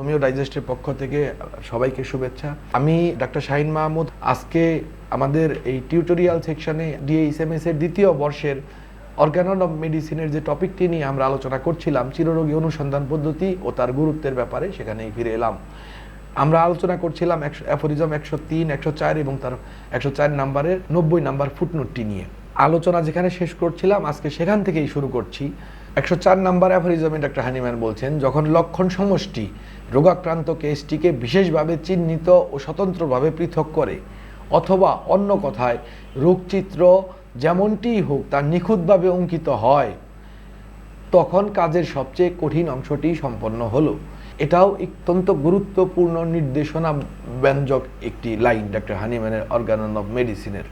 Homeo ডাইজেস্টের পক্ষ থেকে সবাইকে শুভেচ্ছা। আমি ডাক্তার শাহিন মাহমুদ। আজকে আমাদের এই টিউটোরিয়াল সেকশনে ডিএইচএমএস এর দ্বিতীয় বর্ষের অর্গানন অফ মেডিসিনের যে টপিকটি নিয়ে আমরা আলোচনা করছিলাম, চিররোগী অনুসন্ধান পদ্ধতি ও তার গুরুত্বের ব্যাপারে সেখানেই ফিরে এলাম। আমরা আলোচনা করছিলাম একশো অ্যাফোরিজম একশো তিন, একশো চার এবং তার একশো চার নাম্বারের নব্বই নাম্বার ফুটনোটটি নিয়ে। আলোচনা যেখানে শেষ করছিলাম, আজকে সেখান থেকেই শুরু করছি। একশো চার নাম্বার অ্যাফোরিজমে ডাক্তার হানিম্যান বলছেন, যখন লক্ষণ সমষ্টি রোগাক্রান্ত কেসটিকে বিশেষভাবে চিহ্নিত ও স্বতন্ত্রভাবে পৃথক করে, অথবা অন্য কথায়, রোগচিত্র যেমনটিই হোক তা নিখুঁতভাবে অঙ্কিত হয়। তখন কাজের সবচেয়ে কঠিন অংশটি সম্পন্ন হলো। এটাও অত্যন্ত গুরুত্বপূর্ণ নির্দেশনা ব্যঞ্জক একটি লাইন, ডাক্তার হানিম্যানের অর্গানন অফ মেডিসিনের।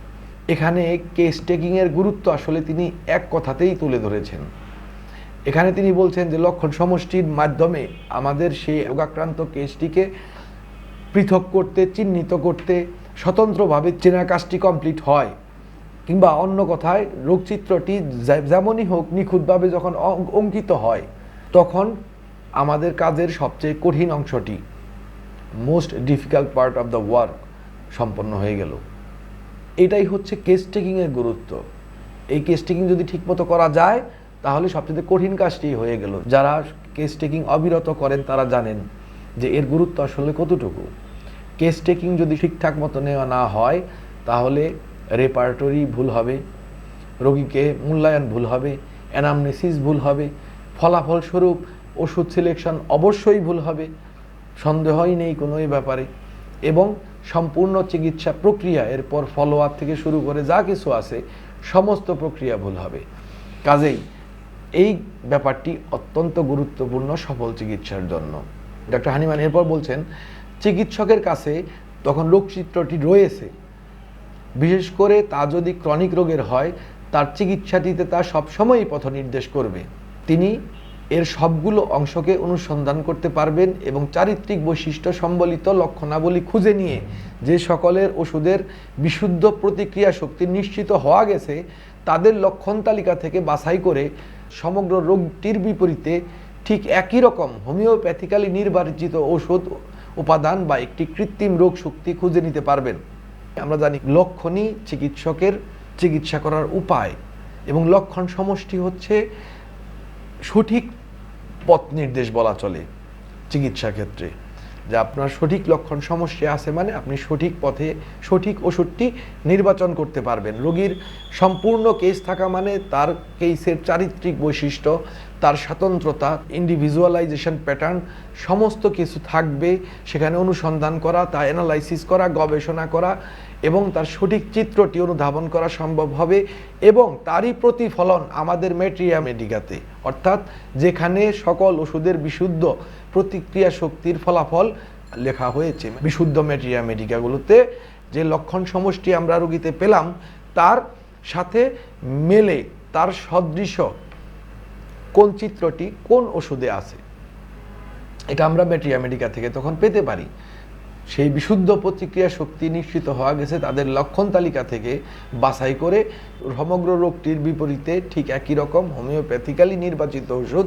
এখানে কেস টেকিংয়ের গুরুত্ব আসলে তিনি এক কথাতেই তুলে ধরেছেন। এখানে তিনি বলছেন যে লক্ষণ সমষ্টির মাধ্যমে আমাদের সেই রোগাক্রান্ত কেসটিকে পৃথক করতে, চিহ্নিত করতে, স্বতন্ত্রভাবে চেনা কাজটি কমপ্লিট হয়। কিংবা অন্য কথায়, রোগচিত্রটি যেমনই হোক নিখুঁতভাবে যখন অঙ্কিত হয়, তখন আমাদের কাজের সবচেয়ে কঠিন অংশটি most difficult part of the work সম্পন্ন হয়ে গেল। এটাই হচ্ছে কেস টেকিংয়ের গুরুত্ব। এই কেস টেকিং যদি ঠিকমতো করা যায় তাহলে সবচেয়ে কঠিন কাজটি হয়ে গেল। যারা কেস টেকিং অবিরত করেন, তারা জানেন যে এর গুরুত্ব আসলে কতটুকু। কেস টেকিং যদি ঠিকঠাক মতো নেওয়া না হয়, তাহলে রেপার্টরি ভুল হবে, রোগীকে মূল্যায়ন ভুল হবে অ্যানামনেসিস ভুল হবে ফলাফল স্বরূপ ওষুধ সিলেকশন অবশ্যই ভুল হবে, সন্দেহই নেই কোনো এই ব্যাপারে। এবং সম্পূর্ণ চিকিৎসা প্রক্রিয়া, এরপর ফলো আপ থেকে শুরু করে যা কিছু আছে, সমস্ত প্রক্রিয়া ভুল হবে। কাজেই এই ব্যাপারটি অত্যন্ত গুরুত্বপূর্ণ সফল চিকিৎসার জন্য। ডক্টর হানিমান এরপর বলছেন, চিকিৎসকের কাছে তখন রোগচিত্রটি রয়েছে। বিশেষ করে তা যদি ক্রনিক রোগের হয়, তার চিকিৎসাটিতে তা সবসময়ই পথ নির্দেশ করবে। তিনি এর সবগুলো অংশকে অনুসন্ধান করতে পারবেন এবং চারিত্রিক বৈশিষ্ট্য সম্বলিত লক্ষণাবলী খুঁজে নিয়ে যে সকলের ওষুধের বিশুদ্ধ প্রতিক্রিয়া শক্তি নিশ্চিত হওয়া গেছে, তাদের লক্ষণ তালিকা থেকে বাছাই করে সমগ্র রোগটির বিপরীতে ঠিক একই রকম হোমিওপ্যাথিক্যালি নির্বাচিত ওষুধ উপাদান বা একটি কৃত্রিম রোগ শক্তি খুঁজে নিতে পারবেন। আমরা জানি লক্ষণই চিকিৎসকের চিকিৎসা করার উপায় এবং লক্ষণ সমষ্টি হচ্ছে সঠিক পথ নির্দেশ বলা চলে চিকিৎসা ক্ষেত্রে। যে আপনার সঠিক লক্ষণ সমস্যা আছে মানে আপনি সঠিক পথে সঠিক ওষুধটি নির্বাচন করতে পারবেন। রোগীর সম্পূর্ণ কেস থাকা মানে তার কেসের চারিত্রিক বৈশিষ্ট্য, তার স্বতন্ত্রতা ইন্ডিভিজুয়ালাইজেশন প্যাটার্ন সমস্ত কিছু থাকবে। সেখানে অনুসন্ধান করা, তা অ্যানালাইসিস করা, গবেষণা করা এবং তার সঠিক চিত্রটি অনুধাবন করা সম্ভব হবে এবং তারই প্রতিফলন আমাদের মেট্রিয়া মেডিকাতে অর্থাৎ যেখানে সকল ওষুধের বিশুদ্ধ প্রতিক্রিয়া শক্তির ফলাফল লেখা হয়েছে। বিশুদ্ধ মেট্রিয়া মেডিকাগুলোতে যে লক্ষণ সমষ্টি আমরা রোগীতে পেলাম, তার সাথে মেলে তার সদৃশ কোন চিত্রটি, কোন ওষুধে আছে? এটা আমরা মেট্রিয়া মেডিকা থেকে তখন পেতে পারি। সেই বিশুদ্ধ প্রতিক্রিয়া শক্তি নিশ্চিত হওয়া গেছে, তাদের লক্ষণ তালিকা থেকে বাছাই করে সমগ্র রোগটির বিপরীতে ঠিক একই রকম হোমিওপ্যাথিক্যালি নির্বাচিত ওষুধ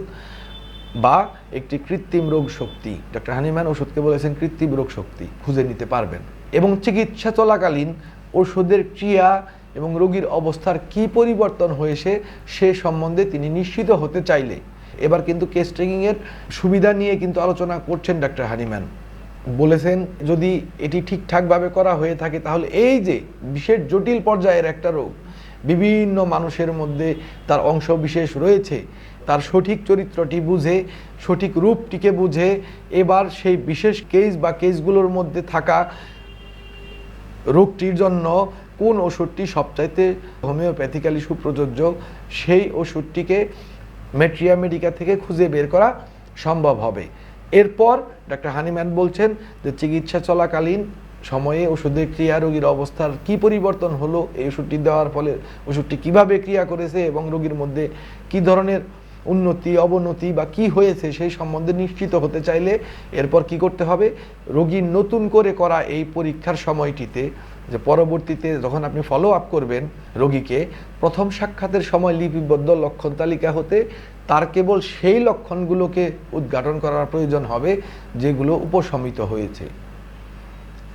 বা একটি কৃত্রিম রোগ শক্তি। ডক্টর হানিম্যান ওষুধকে বলেছেন কৃত্রিম রোগ শক্তি, খুঁজে নিতে পারবেন। এবং চিকিৎসা চলাকালীন ওষুধের ক্রিয়া এবং রোগীর অবস্থার কি পরিবর্তন হয়েছে সে সম্বন্ধে তিনি নিশ্চিত হতে চাইলে। এবার কিন্তু কেস ট্রেকিংয়ের সুবিধা নিয়ে কিন্তু আলোচনা করছেন ডক্টর হানিম্যান। বলেছেন, যদি এটি ঠিকঠাকভাবে করা হয়ে থাকে, তাহলে এই যে বিশেষ জটিল পর্যায়ের একটা রোগ বিভিন্ন মানুষের মধ্যে তার অংশ বিশেষ রয়েছে। তার সঠিক চরিত্রটি বুঝে, সঠিক রূপটিকে বুঝে, এবার সেই বিশেষ কেস বা কেসগুলোর মধ্যে থাকা রোগটির জন্য কোন ওষুধটি সবচাইতে হোমিওপ্যাথিক্যালি সুপ্রযোজ্য, সেই ওষুধটিকে মেট্রিয়া মেডিকা থেকে খুঁজে বের করা সম্ভব হবে। এরপর ডাক্তার হানিম্যান বলছেন যে চিকিৎসা চলাকালীন সময়ে ওষুধের ক্রিয়া রোগীর অবস্থার কি পরিবর্তন হলো, এই ওষুধটি দেওয়ার ফলে ওষুধটি কীভাবে ক্রিয়া করেছে এবং রোগীর মধ্যে কি ধরনের উন্নতি, অবনতি বা কি হয়েছে সেই সম্বন্ধে নিশ্চিত হতে চাইলে এরপর কি করতে হবে? রোগীর নতুন করে করা এই পরীক্ষার সময়টিতে যে পরবর্তীতে যখন আপনি ফলো আপ করবেন রোগীকে, প্রথম সাক্ষাতের সময় লিপিবদ্ধ লক্ষণ তালিকা হতে তার কেবল সেই লক্ষণগুলোকে উদ্ঘাটন করার প্রয়োজন হবে যেগুলো উপশমিত হয়েছে।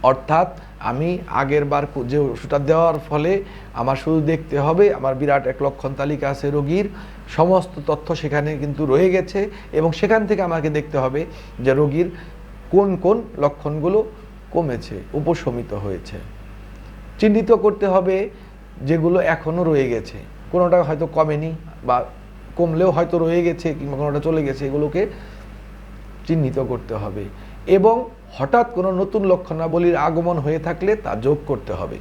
অর্থাৎ আমি আগের বার যে ওষুধটা দেওয়ার ফলে আমার শুধু দেখতে হবে, আমার বিরাট এক লক্ষণ তালিকা আছে রোগীর, সমস্ত তথ্য সেখানে কিন্তু রয়ে গেছে এবং সেখান থেকে আমাকে দেখতে হবে যে রোগীর কোন কোন লক্ষণগুলো কমেছে, উপশমিত হয়েছে। চিহ্নিত করতে হবে যেগুলো এখনও রয়ে গেছে। কোনোটা হয়তো কমেনি বা কমলেও হয়তো রয়ে গেছে কিংবা কোনোটা চলে গেছে, এগুলোকে চিহ্নিত করতে হবে। এবং হঠাৎ কোনো নতুন লক্ষণাবলীর আগমন হয়ে থাকলে তা যোগ করতে হবে।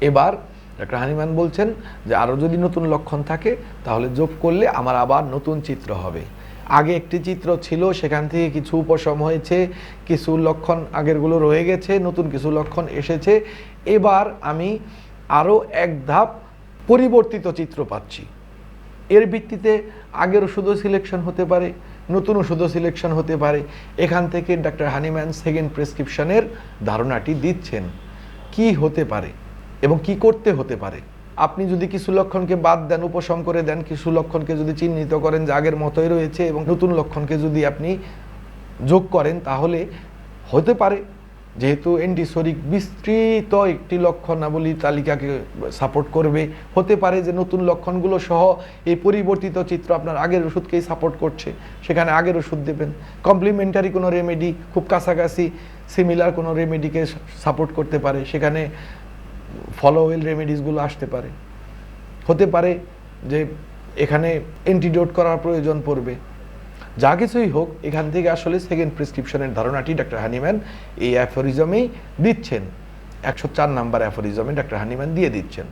এবার ডক্টর হানিমান বলছেন যে আরও যদি নতুন লক্ষণ থাকে, তাহলে যোগ করলে আমার আবার নতুন চিত্র হবে। আগে একটি চিত্র ছিল, সেখান থেকে কিছু উপশম হয়েছে, কিছু লক্ষণ আগেরগুলো রয়ে গেছে, নতুন কিছু লক্ষণ এসেছে। এবার আমি আরও এক ধাপ পরিবর্তিত চিত্র পাচ্ছি। এর ভিত্তিতে আগের ওষুধও সিলেকশন হতে পারে। নতুন ওষুধও সিলেকশন হতে পারে। এখান থেকে ডাক্তার হানিম্যান সেকেন্ড প্রেসক্রিপশনের ধারণাটি দিচ্ছেন। কি হতে পারে এবং কি করতে হতে পারে? আপনি যদি কিছু লক্ষণকে বাদ দেন, উপশম করে দেন, কিছু লক্ষণকে যদি চিহ্নিত করেন যে আগের মতোই রয়েছে এবং নতুন লক্ষণকে যদি আপনি যোগ করেন, তাহলে হতে পারে। যেহেতু অ্যান্টিসোরিক বিস্তৃত একটি লক্ষণাবলী তালিকাকে সাপোর্ট করবে। হতে পারে যে নতুন লক্ষণগুলো সহ এই পরিবর্তিত চিত্র আপনার আগের ওষুধকেই সাপোর্ট করছে। সেখানে আগের ওষুধ দেবেন। কমপ্লিমেন্টারি কোনো রেমেডি খুব কাছাকাছি সিমিলার কোনো রেমেডিকে সাপোর্ট করতে পারে। সেখানে ফলোওয়েল রেমেডিসগুলো আসতে পারে। হতে পারে যে এখানে অ্যান্টিডোট করার প্রয়োজন পড়বে। যা কিছুই হোক, এখান থেকে আসলে সেকেন্ড প্রেসক্রিপশনের ধারণাটি ডাক্তার হানিম্যান এই অ্যাফোরিজমেই দিচ্ছেন। একশো চার নাম্বার অ্যাফোরিজমে ডাক্তার হানিম্যান দিয়ে দিচ্ছেন।